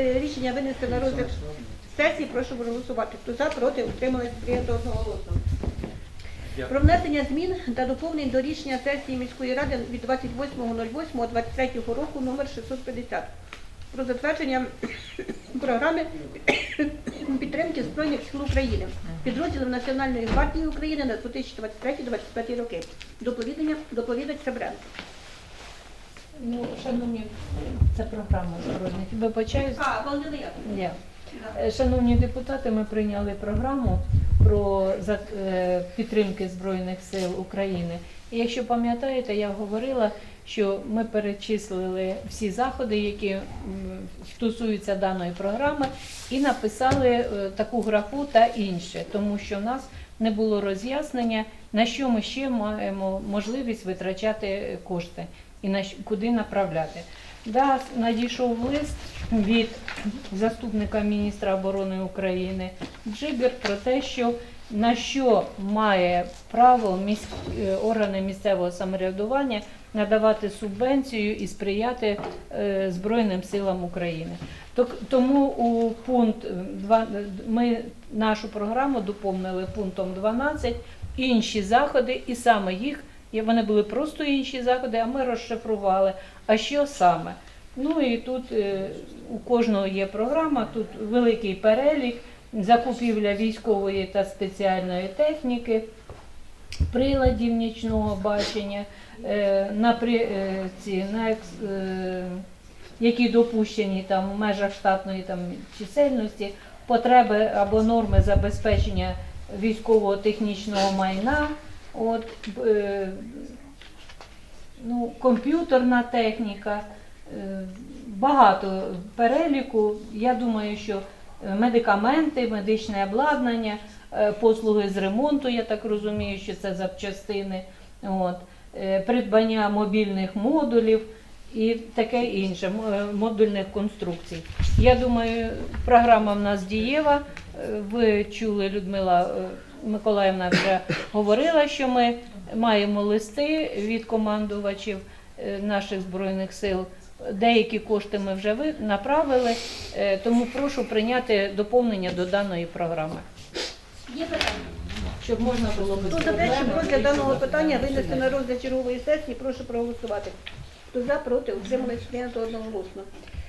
е, рішення винести на розгляд сесії, прошу проголосувати. Хто за, проти, утримались, прийнято одноголосно. Про внесення змін та доповнень до рішення сесії міської ради від 28.08.23 року номер 650 про затвердження програми підтримки Збройних сил України, підрозділів Національної гвардії України на 2023-2025 роки. Доповідання, доповідач Себренко. Ну, шановні, це програма збройних. Вибачаюсь. А. Ні. Е, Шановні депутати, ми прийняли програму про е, підтримки Збройних сил України. І якщо пам'ятаєте, я говорила, що ми перечислили всі заходи, які стосуються даної програми, і написали е, таку графу та інше, тому що в нас не було роз'яснення, на що ми ще маємо можливість витрачати кошти і на куди направляти. Да, надійшов лист від заступника міністра оборони України Джибір про те, що на що має право місь... е, органи місцевого самоврядування надавати субвенцію і сприяти е, Збройним силам України. Тому у пункт е, два- ми нашу програму доповнили пунктом 12 інші заходи, і саме їх і вони були просто інші заходи, а ми розшифрували. А що саме? Ну і тут е, у кожного є програма, тут великий перелік, закупівля військової та спеціальної техніки, приладів нічного бачення, е, е, які допущені там в межах штатної там, чисельності, потреби або норми забезпечення військового технічного майна. От, е, ну, комп'ютерна техніка, е, багато переліку. Я думаю, що медикаменти, медичне обладнання, е, послуги з ремонту, я так розумію, що це запчастини, от, е, придбання мобільних модулів і таке інше, е, модульних конструкцій. Я думаю, програма в нас дієва. Ви чули, Людмила е, Миколаївна вже говорила, що ми маємо листи від командувачів е, наших збройних сил. Деякі кошти ми вже направили, е, тому прошу прийняти доповнення до даної програми, Є питання? щоб можна було Хто за те, щоб даного питання винести на розгляд чергової сесії, прошу проголосувати. Хто за, проти, утримались, прийнято одноголосно.